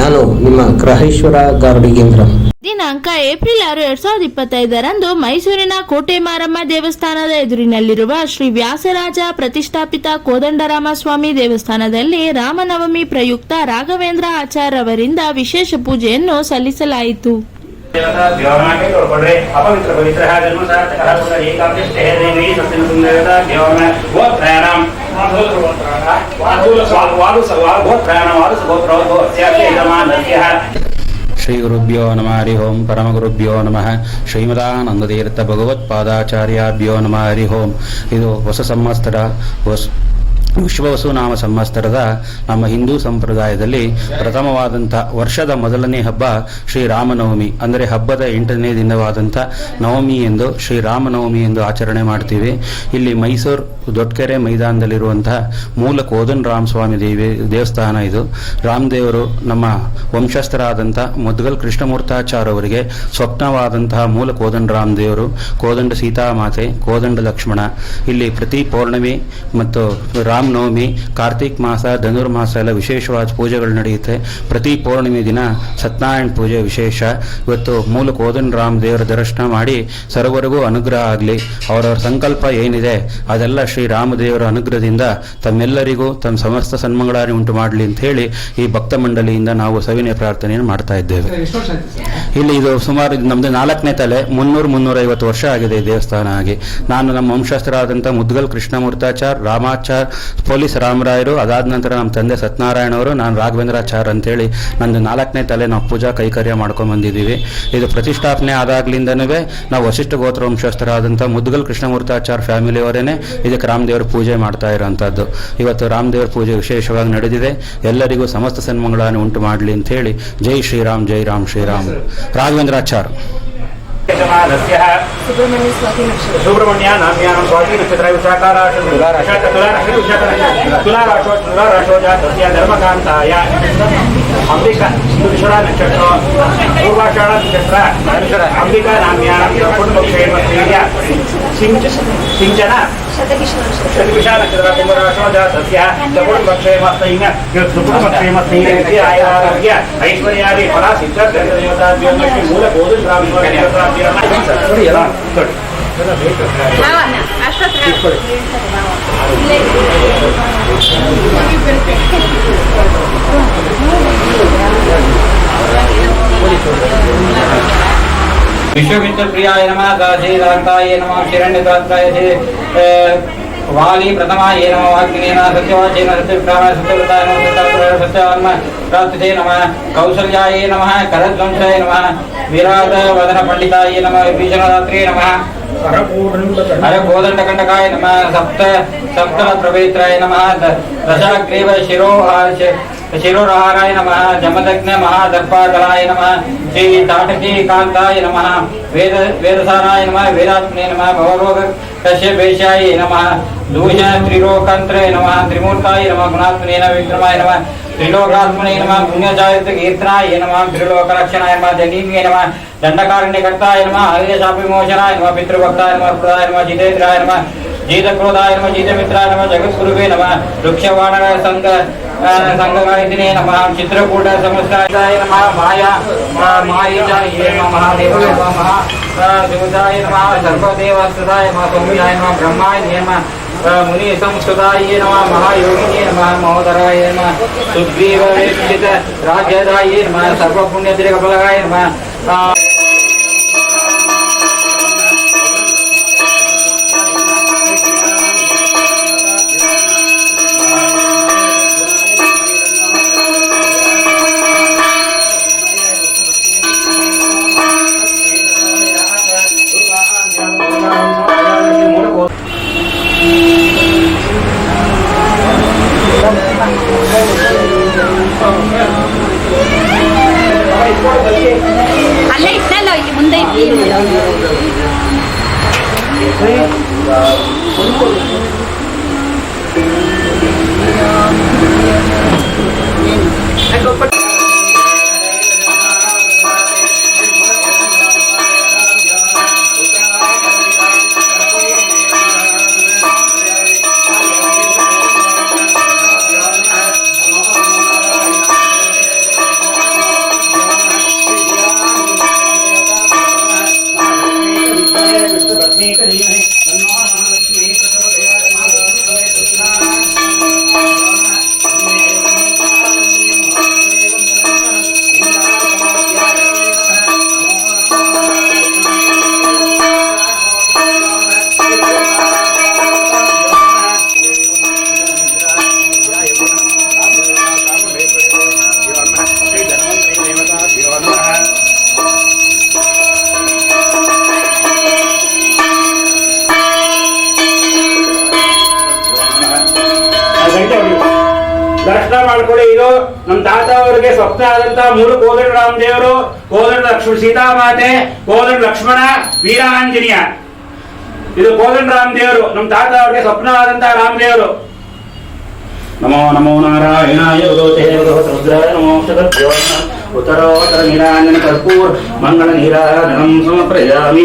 ನಾನು ನಿಮ್ಮ ಗ್ರಹೇಶ್ವರ ಗಾರ್ಡಿಗೇಂದ್ರ. ದಿನಾಂಕ ಏಪ್ರಿಲ್ ಆರು ಎರಡ್ ಸಾವಿರದ ಇಪ್ಪತ್ತೈದರಂದು ಮೈಸೂರಿನ ಕೋಟೆ ಮಾರಮ್ಮ ದೇವಸ್ಥಾನದ ಎದುರಿನಲ್ಲಿರುವ ಶ್ರೀ ವ್ಯಾಸರಾಜ ಪ್ರತಿಷ್ಠಾಪಿತ ಕೋದಂಡರಾಮ ಸ್ವಾಮಿ ದೇವಸ್ಥಾನದಲ್ಲಿ ರಾಮನವಮಿ ಪ್ರಯುಕ್ತ ರಾಘವೇಂದ್ರ ಆಚಾರ್ ಅವರಿಂದ ವಿಶೇಷ ಪೂಜೆಯನ್ನು ಸಲ್ಲಿಸಲಾಯಿತು. ಶ್ರೀ ಗುರುಭ್ಯೋ ನಮಃ, ಹರಿ ಓಂ ಪರಮಗುರುಭ್ಯೋ ನಮಃ. ಶ್ರೀಮದಾನಂದತೀರ್ಥ ಭಗವತ್ಪಾದಾಚಾರ್ಯಾಭ್ಯೋ ನಮಃ, ಹರಿ ಓಂ. ಇದು ಹೊಸ ಸಂವತ್ಸರ ವಿಶ್ವವಸು ನಾಮ ಸಂವತ್ಸರದ ನಮ್ಮ ಹಿಂದೂ ಸಂಪ್ರದಾಯದಲ್ಲಿ ಪ್ರಥಮವಾದಂಥ ವರ್ಷದ ಮೊದಲನೇ ಹಬ್ಬ ಶ್ರೀರಾಮನವಮಿ, ಅಂದರೆ ಹಬ್ಬದ ಎಂಟನೇ ದಿನವಾದಂಥ ನವಮಿ ಎಂದು ಶ್ರೀರಾಮನವಮಿ ಎಂದು ಆಚರಣೆ ಮಾಡ್ತೀವಿ. ಇಲ್ಲಿ ಮೈಸೂರು ದೊಡ್ಕೆರೆ ಮೈದಾನದಲ್ಲಿರುವಂತಹ ಮೂಲ ಕೋದನ್ ರಾಮ ಸ್ವಾಮಿ ದೇವಿ ದೇವಸ್ಥಾನ ಇದು. ರಾಮದೇವರು ನಮ್ಮ ವಂಶಸ್ಥರಾದಂಥ ಮುದ್ಗಲ್ ಕೃಷ್ಣಮೂರ್ತಾಚಾರ್ಯ ಅವರಿಗೆ ಸ್ವಪ್ನವಾದಂತಹ ಮೂಲ ಕೋದಂಡ ರಾಮ ದೇವರು, ಕೋದಂಡ ಸೀತಾಮಾತೆ, ಕೋದಂಡ ಲಕ್ಷ್ಮಣ. ಇಲ್ಲಿ ಪ್ರತಿ ಪೌರ್ಣಮಿ ಮತ್ತು ರಾಮನವಮಿ, ಕಾರ್ತಿಕ್ ಮಾಸ ಧನುರ್ಮಾಸ ಎಲ್ಲ ವಿಶೇಷವಾದ ಪೂಜೆಗಳು ನಡೆಯುತ್ತೆ. ಪ್ರತಿ ಪೌರ್ಣಿಮೆ ದಿನ ಸತ್ಯನಾರಾಯಣ ಪೂಜೆ ವಿಶೇಷ. ಇವತ್ತು ಮೂಲ ಕೋದನ್ ರಾಮ ದೇವರ ದರ್ಶನ ಮಾಡಿ ಸರ್ವರಿಗೂ ಅನುಗ್ರಹ ಆಗಲಿ. ಅವರವರ ಸಂಕಲ್ಪ ಏನಿದೆ, ಅದೆಲ್ಲ ಶ್ರೀ ರಾಮದೇವರ ಅನುಗ್ರಹದಿಂದ ತಮ್ಮೆಲ್ಲರಿಗೂ, ತಮ್ಮ ಸಮಸ್ತ ಸನ್ಮಂಗಳಾರಿ ಉಂಟು ಮಾಡಲಿ ಅಂತ ಹೇಳಿ ಈ ಭಕ್ತ ಮಂಡಳಿಯಿಂದ ನಾವು ಸವಿನಯ ಪ್ರಾರ್ಥನೆಯನ್ನು ಮಾಡ್ತಾ ಇದ್ದೇವೆ. ಇಲ್ಲಿ ಇದು ಸುಮಾರು ನಮ್ದು ನಾಲ್ಕನೇ ತಲೆ, ಮುನ್ನೂರು ಮುನ್ನೂರೈವತ್ತು ವರ್ಷ ಆಗಿದೆ ದೇವಸ್ಥಾನ ಆಗಿ ನಾನು ನಮ್ಮ ವಂಶಸ್ಥರಾದಂಥ ಮುದ್ಗಲ್ ಕೃಷ್ಣಮೂರ್ತಾಚಾರ್, ರಾಮಾಚಾರ್ ಪೊಲೀಸ್ ರಾಮರಾಯರು ಅದಾದ ನಂತರ ನಮ್ಮ ತಂದೆ ಸತ್ಯನಾರಾಯಣವರು ನಾನು ರಾಘವೇಂದ್ರಾಚಾರ್ ಅಂತೇಳಿ ನಂದು ನಾಲ್ಕನೇ ತಲೆ ನಾವು ಪೂಜಾ ಕೈಕರ್ಯ ಮಾಡ್ಕೊಂಡು ಬಂದಿದ್ದೀವಿ. ಇದು ಪ್ರತಿಷ್ಠಾಪನೆ ಆದಾಗ್ಲಿಂದನೂ ನಾವು ವಶಿಷ್ಠ ಗೋತ್ರ ವಂಶಸ್ಥರಾದಂಥ ಮುದ್ಗಲ್ ಕೃಷ್ಣಮೂರ್ತಾಚಾರ್ ಫ್ಯಾಮಿಲಿಯವರೇನೆ ಇದಕ್ಕೆ ರಾಮದೇವರು ಪೂಜೆ ಮಾಡ್ತಾ ಇರೋವಂಥದ್ದು ಇವತ್ತು ರಾಮದೇವರ ಪೂಜೆ ವಿಶೇಷವಾಗಿ ನಡೆದಿದೆ. ಎಲ್ಲರಿಗೂ ಸಮಸ್ತ ಸನ್ಮಂಗಳನ್ನು ಉಂಟು ಮಾಡಲಿ ಅಂತ ಹೇಳಿ ಜೈ ಶ್ರೀರಾಮ್ ಜೈ ರಾಮ್ ಶ್ರೀರಾಮ್. ರಾಘವೇಂದ್ರಾಚಾರ್ ಸುಬ್ರಹ್ಮಣ್ಯ ನಾಮ್ಯಾನಂ ಸ್ವಾತಿ ನಕ್ಷತ್ರ ವಿಶಾಖಾರಾಶ ವಿಶಾಖ ತುಲಾರಾಶ ವಿಶಾಖ ತುಲಾರಾಶೋ ತುಲಾರಾಶೋ ಜಾತಸ್ಯ ಧರ್ಮಕಾಂತಾಯ ಅಂಬಿಕಾ ವಿಶ್ವರ ನಕ್ಷತ್ರ ಪೂರ್ವಾಷಾಢ ನಕ್ಷತ್ರ ಅಂಬಿಕಾ ನಾಮ್ಯಾನಂ ಕುಟುಂಬಕ್ಷೇಮ सिंच सिंचन षड्विषा नक्षत्र कुंभराशोजातस्य सगुणमक्षयमस्तैन सगुणमक्षयमस्तैन इति आयारभ्य ऐश्वर्यादि फलासिद्धदेवताभ्यो लक्ष्मी मूलबोधश्राविश्वदेवताभ्यो ఎలా అష్టోత్తరం प्रियाय नमः दासीदान्ताय नमः शिरण्यदान्ताय वाली प्रथमाय नमः अग्निनेन सत्यवाचेन सत्यविक्रामाय सत्यव्रताय नमः सत्यात्मराय सत्यात्म प्राप्तिते नमः कौसल्याय नमः करध्वंसाय नमः विराट वदन पंडिताय नमः विभीषणदात्रे नमः हर कोदंडकंडकाय नमः सप्त सप्तम प्रवेत्राय नमः द- दशाग्रीव शिरो शिरोरहाराय नमः, जमदग्न महादर्पादलाय नमः, श्री ताटकी कांताय नमः, वेद वेदसाराय नमः, वेदात्मने नमः, भवरोग कश्यपेशाय नमः दूषण त्रिलोकंत्रे नमः, त्रिमूर्ताय नमः, गुणात्मने नमः, विक्रमाय नमः, त्रिलोकात्मने नमः कीर्तनाय नमः, त्रिलोकरक्षणाय नमः जनीम्ये नमः दंडकारण्यकर्ताय नमः हरियशापिमोचनाय नमः, पितृभक्ताय नमः, प्रदाय नमः, जितेन्द्राय नमः, जीतक्रोधाय नमः, जीतमित्राय नमः, जगद्गुरुवे नमः वृक्षवाणर సంగవాహిని నమ చిత్రకూట సంస్థాయ నమ మాయ మాయిచాయ మహాదేవ నమ శివదాయ నమ సర్వదేవస్థాయ నమ సౌమ్యాయ నమ బ్రహ్మాయ నమ मुनि संस्कृताय नमः महायोगिने नमः महोदराय नमः सुग्रीववेक्षित राज्यदाय नमः सर्वपुण्यतिरकफलकाय नमः ಮಾಡ್ಕೊಳ್ಳಿ, ಇದು ನಮ್ಮ ತಾತ ಅವರಿಗೆ ಸ್ವಪ್ನ ಆದಂತ ಮೂರು ಕೋದಂಡ ರಾಮದೇವರು ಕೋದಂಡ ಲಕ್ಷ್ಮಣ ಸೀತಾಮಾತೆ ಕೋದಂಡ ಲಕ್ಷ್ಮಣ ವೀರಾಂಜನೇಯ. ಇದು ಕೋದಂಡ ರಾಮ ದೇವರು, ನಮ್ಮ ತಾತ ಅವರಿಗೆ ಸ್ವಪ್ನ ಆದಂತ ರಾಮ ದೇವರು. ನಮೋ ನಮೋ ಸದಭ್ಯೋ ನಮಃ. ಉತ್ತರೋತ್ತರ ನೀರಾಂಜನ ಕರ್ಪೂರ್, ಮಂಗಳ ನೀರಾಜನಂ ಸಮರ್ಪಯಾಮಿ.